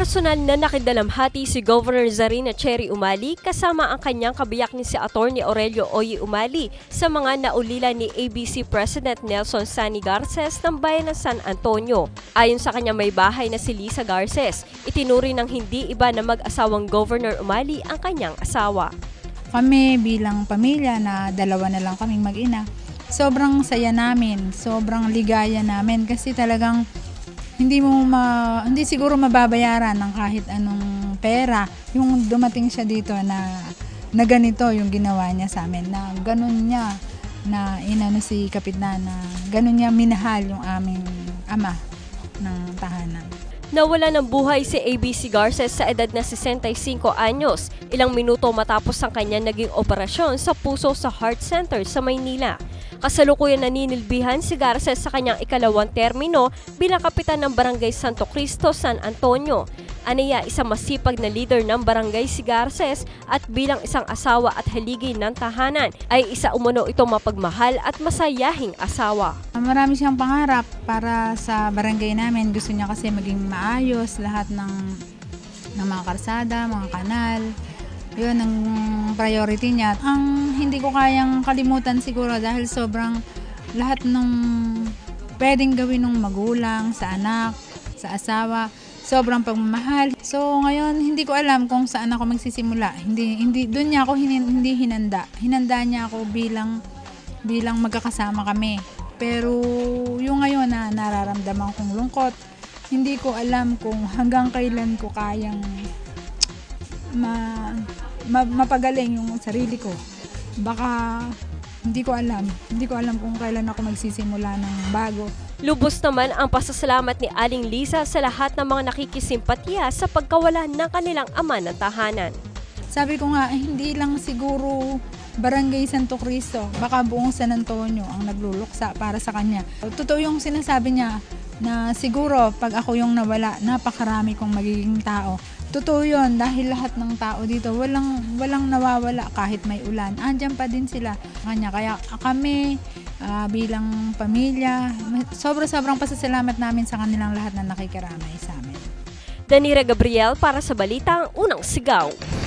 Personal na nakidalamhati si Governor Zarina Cherry Umali kasama ang kanyang kabiyak ni si Atty. Aurelio Oye Umali sa mga naulila ni ABC President Nelson Sani Garces ng bayan ng San Antonio. Ayon sa kanya may bahay na si Lisa Garces, itinuri ng hindi iba na mag-asawang Governor Umali ang kanyang asawa. Kami bilang pamilya na dalawa na lang kaming mag-ina, sobrang saya namin, sobrang ligaya namin kasi talagang hindi mo ma, hindi siguro mababayaran ng kahit anong pera yung dumating siya dito na na ganito yung ginawa niya sa amin na ganun niya na inano si Kapitna na ganun niya minahal yung aming ama ng tahanan. Nawala ng buhay si ABC Garces sa edad na 65 anyos, ilang minuto matapos ang kanya naging operasyon sa puso sa Heart Center sa Maynila. Kasalukuyan naninilbihan si Garces sa kanyang ikalawang termino bilang kapitan ng Barangay Santo Cristo, San Antonio. Aniya, isang masipag na leader ng barangay si Garces at bilang isang asawa at haligi ng tahanan ay isa umano itong mapagmahal at masayahing asawa. Marami siyang pangarap para sa barangay namin. Gusto niya kasi maging maayos lahat ng ng mga karsada, mga kanal. Yun ang priority niya. Ang hindi ko kayang kalimutan siguro dahil sobrang lahat ng pwedeng gawin ng magulang, sa anak, sa asawa, sobrang pagmamahal. So ngayon hindi ko alam kung saan ako magsisimula. Hindi hindi doon niya ako hin- hindi hinanda. Hinanda niya ako bilang bilang magkakasama kami. Pero yung ngayon na nararamdaman kong lungkot, hindi ko alam kung hanggang kailan ko kayang ma, ma- mapagaling yung sarili ko. Baka hindi ko alam. Hindi ko alam kung kailan ako magsisimula ng bago. Lubos naman ang pasasalamat ni Aling Lisa sa lahat ng mga nakikisimpatiya sa pagkawala ng kanilang ama ng tahanan. Sabi ko nga, eh, hindi lang siguro Barangay Santo Cristo, baka buong San Antonio ang nagluluksa para sa kanya. Totoo yung sinasabi niya na siguro pag ako yung nawala, napakarami kong magiging tao. Totoo yun dahil lahat ng tao dito walang walang nawawala kahit may ulan. Andiyan pa din sila kanya. Kaya kami ah, bilang pamilya, sobra-sobrang pasasalamat namin sa kanilang lahat na nakikiramay sa amin. Danira Gabriel para sa Balitang Unang Sigaw.